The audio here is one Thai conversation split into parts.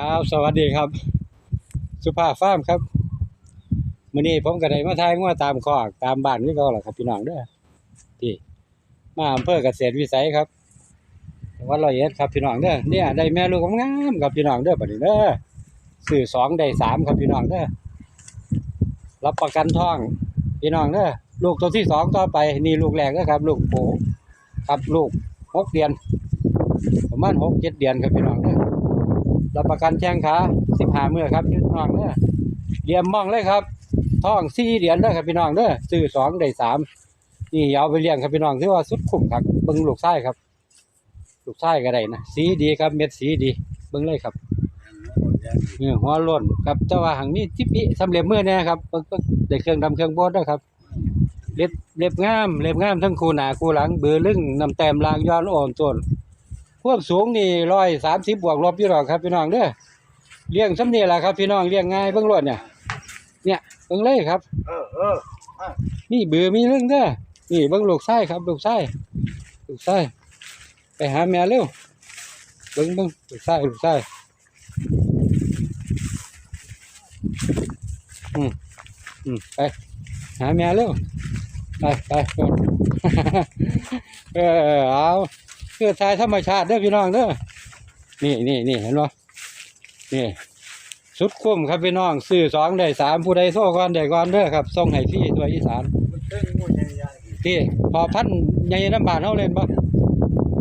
ครับสวัสดีครับ สุภาพฟาร์มครับมื้อนี้ผมก็ได้มาทายงัวตามคอกตามบ้านคือเก่าล่ะครับพี่น้องเด้อที่มาอำเภอเกษตรวิสัยครับจังหวัดร้อยเอ็ดครับพี่น้องเด้อเนี่ยได้แม่ลูกงามครับพี่น้องเด้อบัดนี้เด้อซื้อสองได้สามครับพี่น้องเด้อรับประกันท้องพี่น้องเด้อลูกตัวที่สองต่อไปนี่ลูกแรกเด้อครับ ลูกโผครับลูกหกเดือนประมาณหกเจ็ดเดือนครับพี่น้องเด้อ รับประกันแข้งขาสิบห้ามื้อครับพี่น้องเด้อเหลี้ยมมองเลยครับท้องสี่เหรียญเด้อครับพี่น้องเด้อซื้อสองได้สามนี่เอาไปเลี้ยงครับพี่น้องถือว่าสุดคุ้มครับเบิ่งลูกไส้ครับ ลูกไส้ก็ได้นะสีดีครับเม็ดสีดีเบิ่งเลยครับเออหัวล้นครับแต่ว่าหังนี้จิปิสำเร็จมือแน่ครับเบิ่งเบิ่งได้เครื่องดำเครื่องบดด้วยครับเล็บเล็บงามเล็บงามทั้งคู่หนาคู่หลังเบือลึ่งนำแต้มลางย้อนอ่อนต้น ความสูงนี่ร้อยสามสิบบวกลบอยู่หรอกครับพี่น้องเด้อเลี้ยงซ้ำนี่แหละครับ พี่น้องเลี้ยงง่ายเบิ่งรวดเนี่ย เนี่ยเบิ่งเลยครับ เออเออนี่เบือมีเรื่องเด้อนี่เบิ่งลูกไส้ครับลูกไส้ลูกไส้ไปหาแม่เร็วเบิ่งเบิ่งลูกไส้ลูกไส้อืมอืมไปหาแม่เร็วไปไปไปเออเอา เพื่อทายธรรมชาติเด้อพี่น้องเด้อนี่นี่นี่เห็นบ่นี่สุดคุ้มครับพี่น้องซื้อสองได้สามผู้ใดโซ่ก่อนได้ก่อนเด้อครับส่งให้ฟรีตัวอีสานที่พอพันใหญ่น้ำบานเฮาเล่นบ่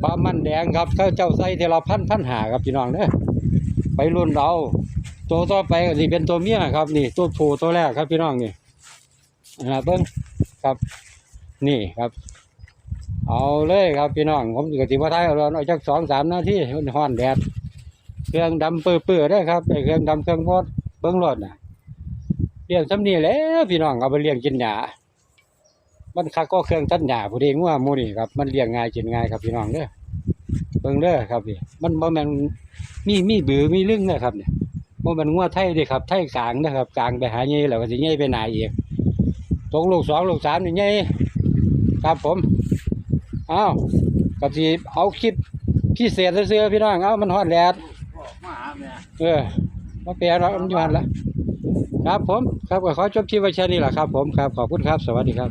ความมันแดงครับเขาเจ้าใส่เทละพันพันหาครับพี่น้องเด้อไปรุ่นเอาตัวต่อไปก็สิเป็นตัวเมียครับ นี่ตัวผู้ตัวแรกครับพี่น้องนี่นะเบิ่งครับ นี่ครับ เอาเลยครับพี่น้องผมก็สิบ่ทยเอาเอาจัก2-3นาทีมันร้อนแดดเครื่องดำเปื้อๆเด้ครับไอเครื่องดำเครื่องบดเบิ่งรถนะเลี้ยงซ้ำนี่แล้วพี่น้องเอาไปเลี้ยงกินหญ้ามันคักก็เครื่องตัดหญ้าผู้ใดงัวหมู่นี่ครับมันเลี้ยงง่ายกินง่ายครับพี่น้องเด้อเบิ่งเด้อครับนี่มันบ่แม่นมีมีบือมีลึงเด้อครับเนี่ยบ่แม่นงัวไทยด้ครับไทยกลางเด้ครับกลางไปหาใหญ่แล้วก็สิใหญ่ไปหน้าอีกตกลูกสองลูกสามนี่ใหญ่ครับผม อ้าวก็สิเอาคลิปพิเศษซื่อๆพี่น้องเอ้ามันฮอดแดดๆบอกมาหาแม่เออมาแปลเนาะมันอยู่หั่นละครับผม ครับก็ขอจบคลิปไว้แค่นี้ล่ะครับผมครับขอบคุณครับ สวัสดีครับ